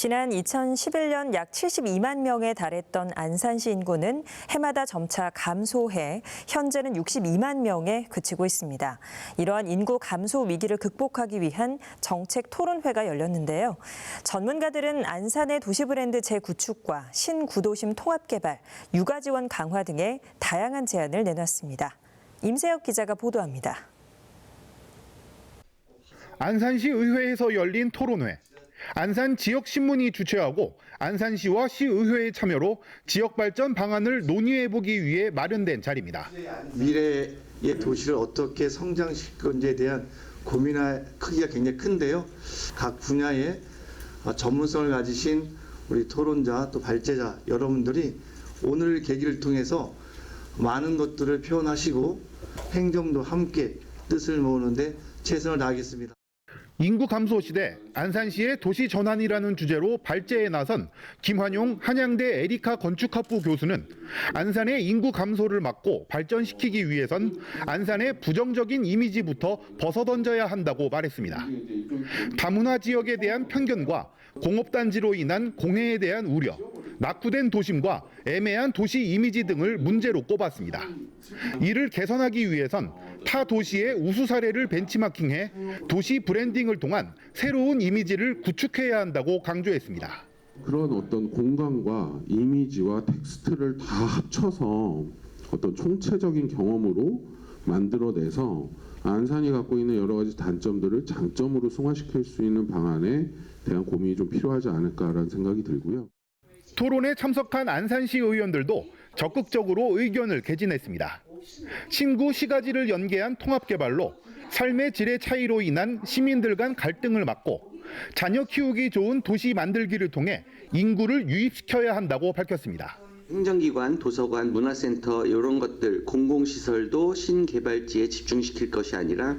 지난 2011년 약 72만 명에 달했던 안산시 인구는 해마다 점차 감소해 현재는 62만 명에 그치고 있습니다. 이러한 인구 감소 위기를 극복하기 위한 정책 토론회가 열렸는데요. 전문가들은 안산의 도시 브랜드 재구축과 신구도심 통합 개발, 육아 지원 강화 등의 다양한 제안을 내놨습니다. 임세혁 기자가 보도합니다. 안산시 의회에서 열린 토론회. 안산 지역 신문이 주최하고 안산시와 시의회의 참여로 지역 발전 방안을 논의해 보기 위해 마련된 자리입니다. 미래의 도시를 어떻게 성장시킬 건지에 대한 고민의 크기가 굉장히 큰데요. 각 분야의 어, 전문성을 가지신 우리 토론자 또 발제자 여러분들이 오늘 계기를 통해서 많은 것들을 표현하시고 행정도 함께 뜻을 모으는데 최선을 다하겠습니다. 인구 감소 시대 안산시의 도시 전환이라는 주제로 발제에 나선 김환용 한양대 에리카 건축학부 교수는 안산의 인구 감소를 막고 발전시키기 위해선 안산의 부정적인 이미지부터 벗어던져야 한다고 말했습니다. 다문화 지역에 대한 편견과 공업단지로 인한 공해에 대한 우려, 낙후된 도심과 애매한 도시 이미지 등을 문제로 꼽았습니다. 이를 개선하기 위해선 타 도시의 우수 사례를 벤치마킹해 도시 브랜딩을 통한 새로운 이미지를 구축해야 한다고 강조했습니다. 그런 어떤 공간과 이미지와 텍스트를 다 합쳐서 어떤 총체적인 경험으로 만들어내서 안산이 갖고 있는 여러 가지 단점들을 장점으로 승화시킬 수 있는 방안에 대한 고민이 좀 필요하지 않을까라는 생각이 들고요. 토론에 참석한 안산시 의원들도 적극적으로 의견을 개진했습니다. 신구 시가지를 연계한 통합 개발로 삶의 질의 차이로 인한 시민들 간 갈등을 막고 자녀 키우기 좋은 도시 만들기를 통해 인구를 유입시켜야 한다고 밝혔습니다. 행정기관, 도서관, 문화센터 이런 것들 공공시설도 신개발지에 집중시킬 것이 아니라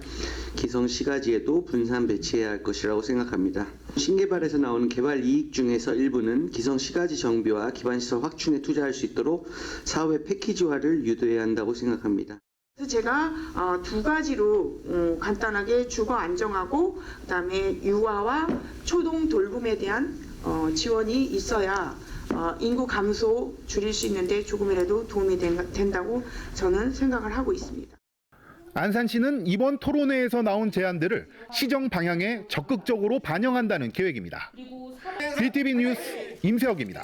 기성 시가지에도 분산 배치해야 할 것이라고 생각합니다. 신개발에서 나오는 개발 이익 중에서 일부는 기성 시가지 정비와 기반시설 확충에 투자할 수 있도록 사회 패키지화를 유도해야 한다고 생각합니다. 그래서 제가 어, 두 가지로 음, 간단하게 주거 안정하고 그다음에 유아와 초동 돌봄에 대한 어, 지원이 있어야 어, 인구 감소 줄일 수 있는데 조금이라도 도움이 된- 된다고 저는 생각을 하고 있습니다. 안산시는 이번 토론회에서 나온 제안들을 시정 방향에 적극적으로 반영한다는 계획입니다. BTV 뉴스 임세혁입니다.